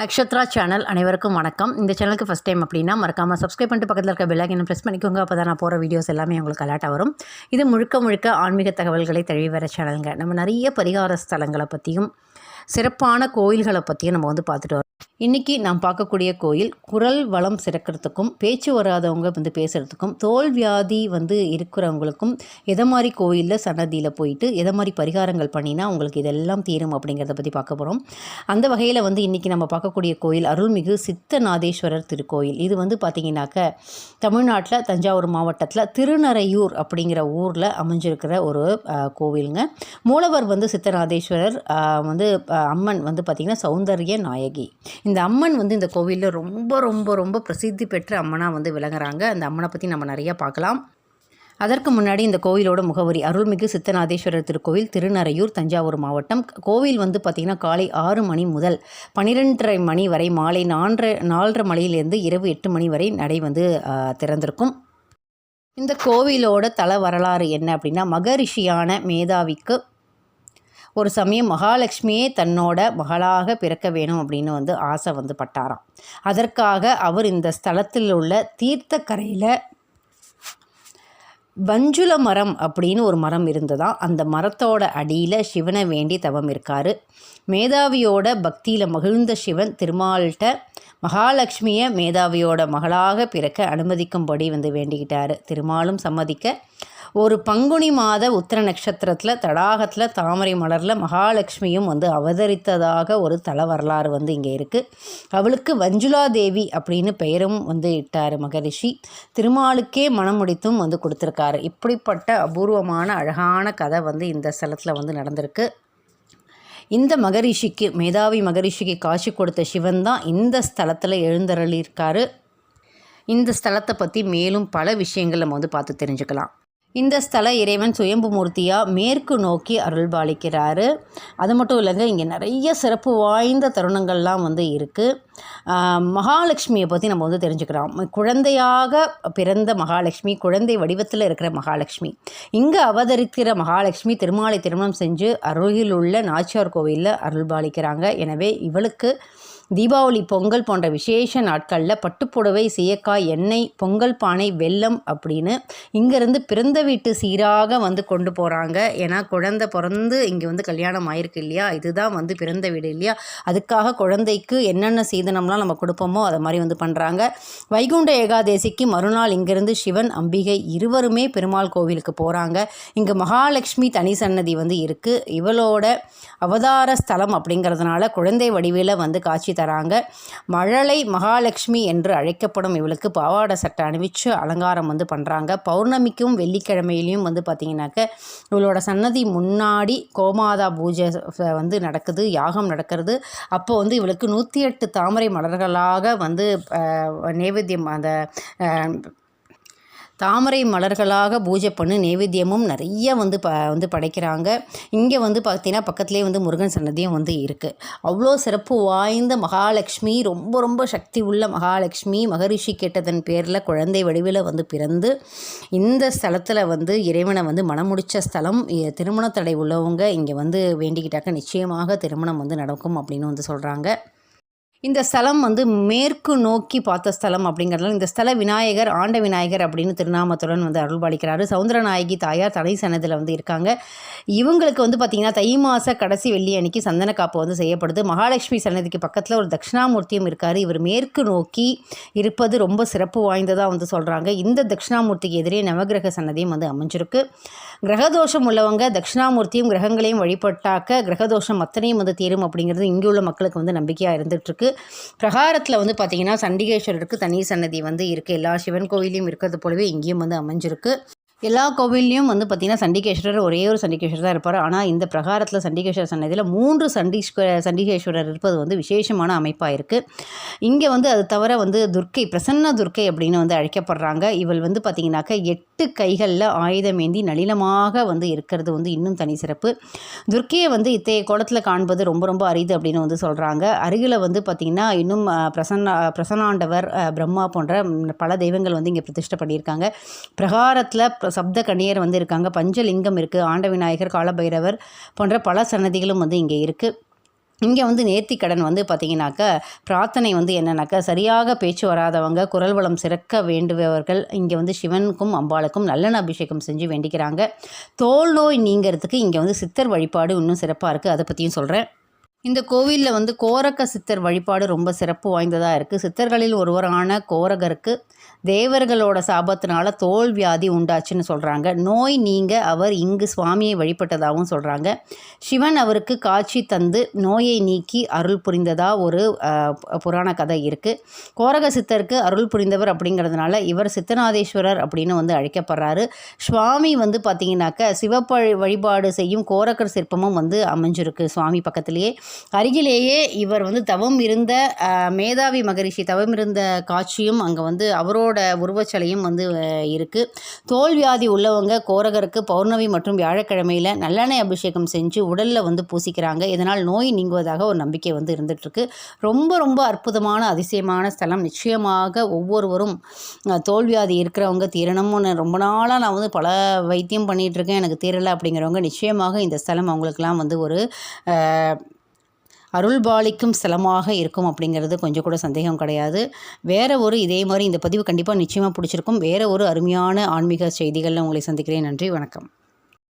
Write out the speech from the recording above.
Nakshatra channel அனைவருக்கும் வணக்கம். இந்த சேனலுக்கு ஃபஸ்ட் டைம் அப்படின்னா மறக்காமல் சப்ஸ்கிரைப் பண்ணிட்டு பக்கத்தில் இருக்க பெல்லைக்கனை ப்ரெஸ் பண்ணிக்கோங்க. அப்போ தான் நான் போகிற வீடியோஸ் எல்லாமே உங்களுக்கு அலாட்டாக வரும். இது முழுக்க முழுக்க ஆன்மீக தகவல்களை தழுவி வர சேனலுங்க நம்ம நிறைய பரிகார ஸ்தலங்களை பற்றியும் சிறப்பான கோயில்களை பற்றியும் நம்ம வந்து பார்த்துட்டு வரோம். இன்றைக்கி நாம் பார்க்கக்கூடிய கோயில் குரல் வளம் சிறக்கிறதுக்கும் பேச்சு வராதவங்க வந்து பேசுகிறதுக்கும் தோல் வியாதி வந்து இருக்கிறவங்களுக்கும் எதை மாதிரி கோயிலில் சன்னதியில் போயிட்டு எதை மாதிரி பரிகாரங்கள் பண்ணினா உங்களுக்கு இதெல்லாம் தீரும் அப்படிங்கிறத பற்றி பார்க்க போகிறோம் அந்த வகையில் வந்து இன்றைக்கி நம்ம பார்க்கக்கூடிய கோயில் அருள்மிகு சித்தநாதேஸ்வரர் திருக்கோயில். இது வந்து பார்த்திங்கனாக்க தமிழ்நாட்டில் தஞ்சாவூர் மாவட்டத்தில் திருநறையூர் அப்படிங்கிற ஊரில் அமைஞ்சிருக்கிற ஒரு கோவிலுங்க. மூலவர் வந்து சித்தநாதேஸ்வரர் வந்து அம்மன் வந்து பார்த்திங்கன்னா சௌந்தர்ய நாயகி. இந்த அம்மன் வந்து இந்த கோவிலில் ரொம்ப ரொம்ப ரொம்ப பிரசித்தி பெற்ற அம்மனாக வந்து விளங்குறாங்க. அந்த அம்மனை பற்றி நம்ம நிறைய பார்க்கலாம். அதற்கு முன்னாடி இந்த கோவிலோட முகவரி அருள்மிகு சித்தநாதேஸ்வரர் திருக்கோவில் திருநறையூர் தஞ்சாவூர் மாவட்டம். கோவில் வந்து பார்த்திங்கன்னா காலை ஆறு மணி முதல் பன்னிரெண்டரை மணி வரை மாலை நான்கு நாலரை மணியிலேருந்து இரவு எட்டு மணி வரை நடை வந்து திறந்திருக்கும். இந்த கோவிலோட தல வரலாறு என்ன அப்படின்னா மகரிஷியான மேதாவிக்கு ஒரு சமயம் மகாலட்சுமியே தன்னோட மகளாக பிறக்க வேணும் அப்படின்னு வந்து ஆசை வந்து பட்டாராம். அதற்காக அவர் இந்த ஸ்தலத்தில் உள்ள தீர்த்தக்கரையில் வஞ்சுல மரம் அப்படின்னு ஒரு மரம் இருந்ததாம். அந்த மரத்தோட அடியில் சிவனை வேண்டி தவம் இருக்காரு. மேதாவியோட பக்தியில் மகிழ்ந்த சிவன் திருமால்கிட்ட மகாலட்சுமியை மேதாவியோட மகளாக பிறக்க அனுமதிக்கும்படி வந்து வேண்டிக்கிட்டாரு. திருமாலும் சம்மதிக்க ஒரு பங்குனி மாத உத்திர நட்சத்திரத்தில் தடாகத்தில் தாமரை மலரில் மகாலட்சுமியும் வந்து அவதரித்ததாக ஒரு தல வரலாறு வந்து இங்கே இருக்குது அவளுக்கு வஞ்சுலா தேவி அப்படின்னு பெயரும் வந்து இட்டார் மகரிஷி. திருமாலுக்கே மனம் முடித்தும் வந்து கொடுத்துருக்காரு. இப்படிப்பட்ட அபூர்வமான அழகான கதை வந்து இந்த ஸ்தலத்தில் வந்து நடந்திருக்கு. இந்த மகரிஷிக்கு மேதாவி மகரிஷிக்கு காட்சி கொடுத்த சிவன் தான் இந்த ஸ்தலத்தில் எழுந்தருளியிருக்காரு. இந்த ஸ்தலத்தை பற்றி மேலும் பல விஷயங்கள் நம்ம வந்து பார்த்து தெரிஞ்சுக்கலாம். இந்த ஸ்தல இறைவன் சுயம்பு மூர்த்தியாக மேற்கு நோக்கி அருள்பாலிக்கிறாரு. அது மட்டும் இல்லைங்க இங்கே நிறைய சிறப்பு வாய்ந்த தருணங்கள்லாம் வந்து இருக்குது மகாலட்சுமியை பற்றி நம்ம வந்து தெரிஞ்சுக்கிறோம். குழந்தையாக பிறந்த மகாலட்சுமி குழந்தை வடிவத்தில் இருக்கிற மகாலட்சுமி. இங்கே அவதரிக்கிற மகாலட்சுமி திருமாலை திருமணம் செஞ்சு அருகில் உள்ள நாச்சியார் கோவிலில் அருள்பாலிக்கிறாங்க. எனவே இவளுக்கு தீபாவளி பொங்கல் போன்ற விசேஷ நாட்களில் பட்டுப்புடவை சீயக்காய் எண்ணெய் பொங்கல் பானை வெல்லம் அப்படின்னு இங்கேருந்து பிறந்த வீட்டு சீராக வந்து கொண்டு போகிறாங்க ஏன்னா குழந்தை பிறந்து இங்கே வந்து கல்யாணம் ஆயிருக்கு இல்லையா? இதுதான் வந்து பிறந்த வீடு இல்லையா? அதுக்காக குழந்தைக்கு என்னென்ன சீதனம்லாம் நம்ம கொடுப்போமோ அதை மாதிரி வந்து பண்ணுறாங்க வைகுண்ட ஏகாதேசிக்கு மறுநாள் இங்கேருந்து சிவன் அம்பிகை இருவருமே பெருமாள் கோவிலுக்கு போகிறாங்க இங்கே மகாலட்சுமி தனி சன்னதி வந்து இருக்குது இவளோட அவதார ஸ்தலம் அப்படிங்கிறதுனால குழந்தை வடிவில் வந்து காட்சி தராங்க. மழலை மகாலட்சுமி என்று அழைக்கப்படும் இவளுக்கு பாவாடை சட்டை அணிவிச்சு அலங்காரம் வந்து பண்ணுறாங்க பௌர்ணமிக்கும் வெள்ளிக்கிழமையிலையும் வந்து பார்த்திங்கனாக்க இவளோட சன்னதி முன்னாடி கோமாதா பூஜை வந்து நடக்குது யாகம் நடக்கிறது. அப்போ வந்து இவளுக்கு நூற்றி எட்டு தாமரை மலர்களாக வந்து நைவேத்தியம் அந்த தாமரை மலர்களாக பூஜை பண்ணி நைவேத்தியமும் நிறைய வந்து ப வந்து படைக்கிறாங்க. இங்கே வந்து பார்த்தீங்கன்னா பக்கத்துலேயே வந்து முருகன் சன்னதியும் வந்து இருக்குது அவ்வளோ சிறப்பு வாய்ந்த மகாலட்சுமி ரொம்ப ரொம்ப சக்தி உள்ள மகாலட்சுமி. மகரிஷி கேட்டதன் பேரில் குழந்தை வடிவில் வந்து பிறந்து இந்த ஸ்தலத்தில் வந்து இறைவனை வந்து மனமுடிச்ச ஸ்தலம். திருமண தடை உள்ளவங்க இங்கே வந்து வேண்டிக்கிட்டாக்க நிச்சயமாக திருமணம் வந்து நடக்கும் அப்படின்னு வந்து சொல்கிறாங்க இந்த ஸ்தலம் வந்து மேற்கு நோக்கி பார்த்த ஸ்தலம் அப்படிங்கிறதுனால இந்த ஸ்தல விநாயகர் ஆண்ட விநாயகர் அப்படின்னு திருநாமத்துடன் வந்து அருள்பாலிக்கிறாரு. சவுந்தரநாயகி தாயார் தலை சன்னதியில் வந்து இருக்காங்க. இவங்களுக்கு வந்து பார்த்திங்கன்னா தை மாத கடைசி வெள்ளி அன்னைக்கு சந்தன காப்பு வந்து செய்யப்படுது. மகாலட்சுமி சன்னதிக்கு பக்கத்தில் ஒரு தட்சிணாமூர்த்தியும் இருக்கார். இவர் மேற்கு நோக்கி இருப்பது ரொம்ப சிறப்பு வாய்ந்ததாக வந்து சொல்கிறாங்க இந்த தட்சிணாமூர்த்திக்கு எதிரே நவகிரக சன்னதியும் வந்து அமைஞ்சிருக்கு. கிரகதோஷம் உள்ளவங்க தட்சிணாமூர்த்தியும் கிரகங்களையும் வழிபட்டாக்க கிரகதோஷம் அத்தனையும் வந்து தீரும் அப்படிங்கிறது இங்கே உள்ள மக்களுக்கு வந்து நம்பிக்கையாக இருந்துகிட்ருக்கு பிரகாரத்தில் வந்து பார்த்திங்கன்னா சண்டிகேஸ்வரருக்கு தனி சன்னதி வந்து இருக்குது எல்லா சிவன் கோயிலையும் இருக்கிறது போலவே இங்கேயும் வந்து அமைஞ்சிருக்கு. எல்லா கோவில்லையும் வந்து பார்த்திங்கன்னா சண்டிகேஸ்வரர் ஒரே ஒரு சண்டிகேஸ்வரர் தான் இருப்பார். ஆனால் இந்த பிரகாரத்தில் சண்டிகேஸ்வரர் சன்னதியில் மூன்று சண்டீஸ்வர சண்டிகேஸ்வரர் இருப்பது வந்து விசேஷமான அமைப்பாக இருக்குது இங்கே வந்து அது தவிர வந்து துர்க்கை பிரசன்ன துர்க்கை அப்படின்னு வந்து அழைக்கப்படுறாங்க. இவள் வந்து பார்த்திங்கனாக்கா எட்டு கைகளில் ஆயுதம் ஏந்தி நளினமாக வந்து இருக்கிறது வந்து இன்னும் தனி சிறப்பு. துர்க்கையை வந்து இத்தகைய கோலத்தில் காண்பது ரொம்ப ரொம்ப அரிது அப்படின்னு வந்து சொல்கிறாங்க அருகில் வந்து பார்த்திங்கன்னா இன்னும் பிரசன்ன பிரசன்னா பிரசன்னாண்டவர் பிரம்மா போன்ற பல தெய்வங்கள் வந்து இங்கே பிரதிஷ்டை பண்ணியிருக்காங்க. பிரகாரத்தில் சப்த கணியர் வந்து இருக்காங்க. பஞ்சலிங்கம் இருக்குது ஆண்ட விநாயகர் காலபைரவர் போன்ற பல சன்னதிகளும் வந்து இங்கே இருக்குது இங்கே வந்து நேர்த்தி கடன் வந்து பார்த்திங்கனாக்கா பிரார்த்தனை வந்து என்னன்னாக்கா சரியாக பேச்சு வராதவங்க குரல் வளம் சிறக்க வேண்டுபவர்கள் இங்கே வந்து சிவனுக்கும் அம்பாளுக்கும் நல்லெண்ண அபிஷேகம் செஞ்சு வேண்டிக்கிறாங்க. தோல் நோய் நீங்கிறதுக்கு இங்கே வந்து சித்தர் வழிபாடு இன்னும் சிறப்பாக இருக்குது அதை பற்றியும் சொல்கிறேன் இந்த கோவிலில் வந்து கோரக்க சித்தர் வழிபாடு ரொம்ப சிறப்பு வாய்ந்ததாக இருக்குது சித்தர்களில் ஒருவரான கோரகருக்கு தேவர்களோட சாபத்தினால தோல் வியாதி உண்டாச்சுன்னு சொல்கிறாங்க நோய் நீங்க அவர் இங்கு சுவாமியை வழிபட்டதாகவும் சொல்கிறாங்க சிவன் அவருக்கு காட்சி தந்து நோயை நீக்கி அருள் புரிந்ததா ஒரு புராண கதை இருக்குது கோரக சித்தருக்கு அருள் புரிந்தவர் அப்படிங்கிறதுனால இவர் சித்தநாதேஸ்வரர் அப்படின்னு வந்து அழைக்கப்படுறாரு. சுவாமி வந்து பார்த்தீங்கன்னாக்க சிவப்ப வழிபாடு செய்யும் கோரக்கர் சிற்பமும் வந்து அமைஞ்சிருக்கு சுவாமி பக்கத்திலேயே. அருகிலேயே இவர் வந்து தவம் இருந்த மேதாவி மகரிஷி தவம் இருந்த காட்சியும் அங்கே வந்து அவரோட உருவச்சலையும் வந்து இருக்குது தோல் வியாதி உள்ளவங்க கோரகருக்கு பௌர்ணமி மற்றும் வியாழக்கிழமையில் நல்லெண்ணெய் அபிஷேகம் செஞ்சு உடலில் வந்து பூசிக்கிறாங்க. இதனால் நோய் நீங்குவதாக ஒரு நம்பிக்கை வந்து இருந்துகிட்ருக்கு ரொம்ப ரொம்ப அற்புதமான அதிசயமான ஸ்தலம். நிச்சயமாக ஒவ்வொருவரும் தோல்வியாதி இருக்கிறவங்க தீரணும்னு ரொம்ப நாளாக நான் வந்து பல வைத்தியம் பண்ணிகிட்டு இருக்கேன் எனக்கு தீரலை அப்படிங்கிறவங்க நிச்சயமாக இந்த ஸ்தலம் அவங்களுக்கெல்லாம் வந்து ஒரு அருள்பாலிக்கும் ஸ்தலமாக இருக்கும் அப்படிங்கிறது கொஞ்சம் கூட சந்தேகம் கிடையாது. வேறு ஒரு இதே மாதிரி இந்த பதிவு கண்டிப்பாக நிச்சயமாக பிடிச்சிருக்கும். வேறு ஒரு அருமையான ஆன்மீக செய்திகளில் உங்களை சந்திக்கிறேன். நன்றி வணக்கம்.